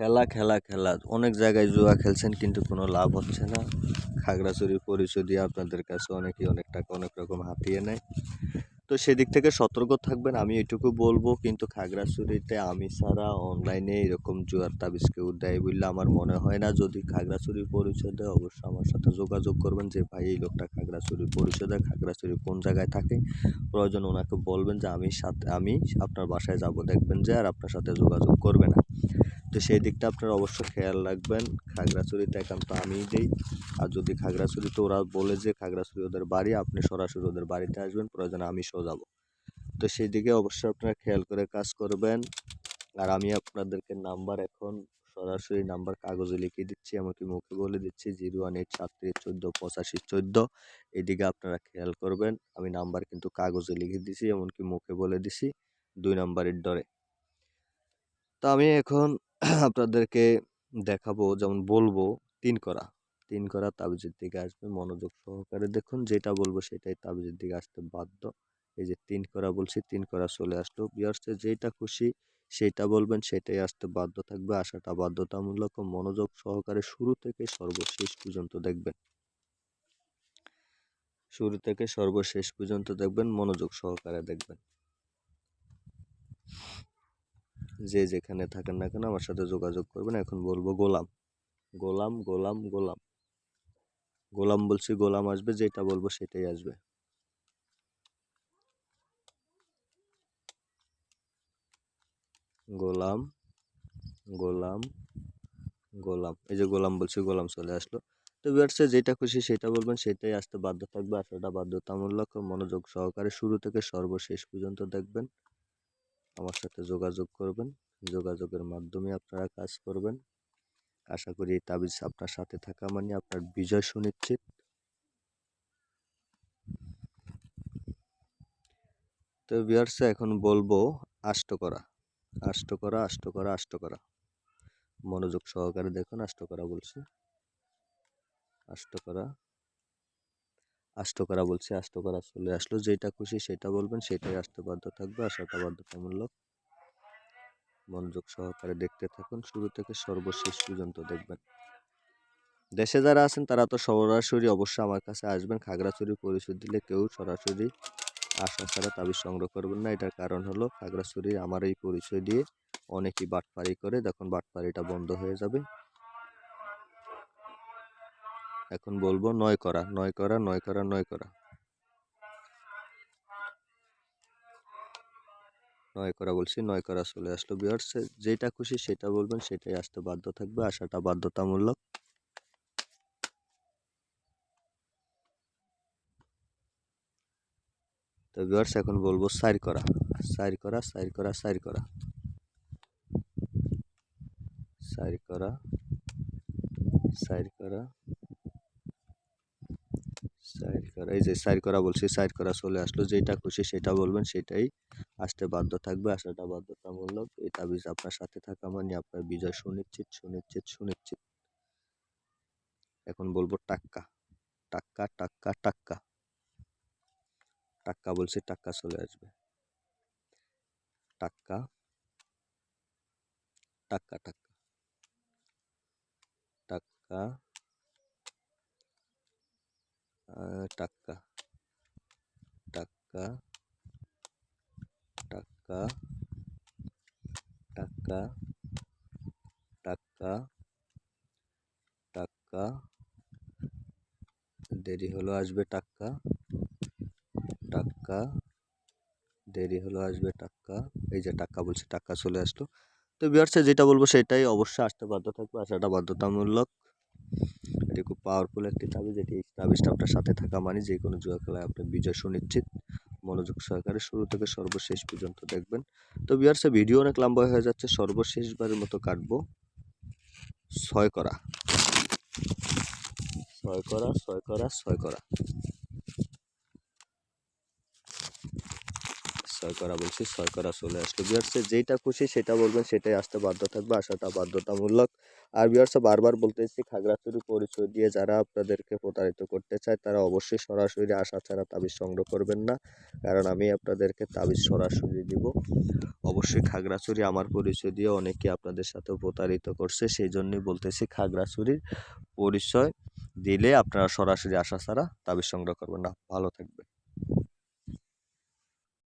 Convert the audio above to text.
খেলা খেলা খেলা। অনেক জায়গায় জুয়া খেলছেন কিন্তু কোনো লাভ হচ্ছে না। খাগড়াছড়ির পরিচয় দিয়ে আপনাদের কাছে অনেকেই অনেক টাকা, অনেক রকম হাতিয়ে নেয়। তো সেদিক থেকে সতর্ক থাকবেন, আমি এটুকু বলব। কিন্তু খাগড়াছড়িতে আমি ছাড়া অনলাইনে এরকম জুয়ার তাবিজ কেউ দেয় বললে আমার মনে হয় না। যদি খাগড়াছড়ির পরিচয় দেয় অবশ্যই আমার সাথে যোগাযোগ করবেন যে, ভাই, এই লোকটা খাগড়াছড়ির পরিচয় দেয় খাগড়াছড়ি কোন জায়গায় থাকে? প্রয়োজন ওনাকে বলবেন যে, আমি সাথে, আমি আপনার বাসায় যাব। দেখবেন যে, আর আপনার সাথে যোগাযোগ করবে না। তো সেই দিকটা আপনারা অবশ্যই খেয়াল রাখবেন। খাগড়াছড়িতে একান্ত আমিই দিই আর যদি খাগড়াছড়িতে ওরা বলে যে খাগড়াছড়ি ওদের বাড়ি, আপনি সরাসরি ওদের বাড়িতে আসবেন, প্রয়োজনে আমি সহ যাব। তো সেই দিকে অবশ্যই আপনারা খেয়াল করে কাজ করবেন। আর আমি আপনাদেরকে নাম্বার এখন সরাসরি নাম্বার কাগজে লিখে দিচ্ছি, এমনকি মুখে বলে দিচ্ছি, জিরো ওয়ান এইট সাতত্রিশ চোদ্দ, পঁচাশি চোদ্দ। এদিকে আপনারা খেয়াল করবেন, আমি নাম্বার কিন্তু কাগজে লিখে দিছি, এমনকি মুখে বলে দিছি, দুই নাম্বারের ডরে। তো আমি এখন আপনাদেরকে দেখাবো, যেমন বলব, তিন করা। তিন করা তাবিজের দিকে আসবে, মনোযোগ সহকারে দেখুন, যেটা বলব সেটাই তাবিজের দিকে আসতে বাধ্য। এই যে তিন করা বলছি, তিন করা চলে আসলো। বিয়ার্সে যেটা খুশি সেটা বলবেন, সেটাই আসতে বাধ্য থাকবে। আসাটা বাধ্যতামূলক ও মনোযোগ সহকারে শুরু থেকে সর্বশেষ পর্যন্ত দেখবেন। শুরু থেকে সর্বশেষ পর্যন্ত দেখবেন, মনোযোগ সহকারে দেখবেন। যে যেখানে থাকেন না কেন আমার সাথে যোগাযোগ করবেন। এখন বলব গোলাম। গোলাম গোলাম গোলাম। গোলাম বলছি গোলাম আসবে, যেটা বলব সেটাই আসবে। গোলাম গোলাম গোলাম। এই যে গোলাম বলছি, গোলাম চলে আসলো। তো বিয়ার্সে যেটা খুশি সেটা বলবেন, সেটাই আসতে বাধ্য থাকবে। আসাটা বাধ্যতামূলক। মনোযোগ সহকারে শুরু থেকে সর্বশেষ পর্যন্ত দেখবেন। আমার সাথে যোগাযোগ করবেন। যোগাযোগের মাধ্যমে আপনারা কাজ করবেন। আশা করি এই তাবিজ আপনার সাথে থাকা মানে আপনার বিজয় সুনিশ্চিত। তো বিয়ার্সে এখন বলব, আষ্ট করা। আষ্ট করা আষ্ট করা আষ্ট করা। মনোযোগ সহকারে দেখুন, আষ্ট করা বলছি। আষ্ট করা। আষ্ট করা বলছি আষ্ট করা চলে আসলো যেটা খুশি সেটা বলবেন, সেটাই আসতে বাধ্য থাকবে। আসাটা বাধ্যতামূলক। মনোযোগ সহকারে দেখতে থাকুন, শুরু থেকে সর্বশেষ পর্যন্ত দেখবেন। দেশে যারা আছেন, তারা তো সরাসরি অবশ্যই আমার কাছে আসবেন। খাগড়াছড়ি পরিচয় দিলে কেউ সরাসরি আসা ছাড়া তাবিজ সংগ্রহ করবেন না। এটার কারণ হলো, খাগড়াছড়ি আমার এই পরিচয় দিয়ে অনেকেই বাটপারি করে। দেখুন বাটপারিটা বন্ধ হয়ে যাবে। এখন বলব নয় করা নয় করা নয় করা নয় করা। নয় করা বলছি, নয় করা চলে আসলো বিয়ার্স যেটা খুশি সেটা বলবেন, সেটাই আসতে বাধ্য থাকবে আসাটা বাধ্যতামূলক। তো বিয়ার্স এখন বলব সাইর করা সাইর করা সাইর করা সাইর করা। সাইর করা সাইর করা। সাইড করা এই যে সাইড করা বলছি সাইড করা চলে আসলো যেটা খুশি সেটা বলবেন, সেটাই আসতে বাধ্য থাকবে, আসাটা বাধ্যতামূলক। এই তাবিজ আপনার সাথে থাকা মানে আপনার বিজয় সুনিশ্চিত সুনিশ্চিত সুনিশ্চিত। এখন বলব টাক্কা টাক্কা টাক্কা টাক্কা। টাক্কা বলছি, টাক্কা চলে আসবে। টাক্কা টাক্কা টাক্কা। টাক্কা টাক্কা। টাক্কা। টাক্কা। টাক্কা। টাক্কা। টাক্কা। দেরি হলো আসবে টাক্কা। টাক্কা। দেরি হলো আসবে টাক্কা। এই যে টাক্কা বলছে, টাক্কা চলে আসলো। তো বিয়ার্সে যেটা বলব সেটাই অবশ্যই আসতে বাধ্য থাকবে। আসাটা বাধ্যতামূলক এটি খুব পাওয়ারফুল একটি এটি এই তাবিজটা আপনার সাথে থাকা মানে যে কোনো জুয়া খেলায় আপনার বিজয় সুনিশ্চিত। মনোযোগ সহকারে শুরু থেকে সর্বশেষ পর্যন্ত দেখবেন। তো বিয়ার্সে ভিডিও অনেক লম্বা হয়ে যাচ্ছে। সর্বশেষবারের মতো কাটবো। ছয় করা। ছয় করা ছয় করা ছয় করা। ছয় করা বলছি, ছয় করা চলে আসলো। বিয়ার্সে যেটা খুশি সেটা বলবেন, সেটাই আসতে বাধ্য থাকবে আসাটা বাধ্যতামূলক। আর বিয়ার্সে বারবার বলতেছি, খাগড়াছড়ি পরিচয় দিয়ে যারা আপনাদেরকে প্রতারিত করতে চায়, তারা অবশ্যই সরাসরি আসা ছাড়া তাবিজ সংগ্রহ করবেন না। কারণ আমি আপনাদেরকে তাবিজ সরাসরি দিব। অবশ্যই খাগড়াছড়ি আমার পরিচয় দিয়ে অনেকে আপনাদের সাথেও প্রতারিত করছে সেই জন্যই বলতেছি খাগড়াছড়ির পরিচয় দিলে আপনারা সরাসরি আসা ছাড়া তাবিজ সংগ্রহ করবেন না। ভালো থাকবে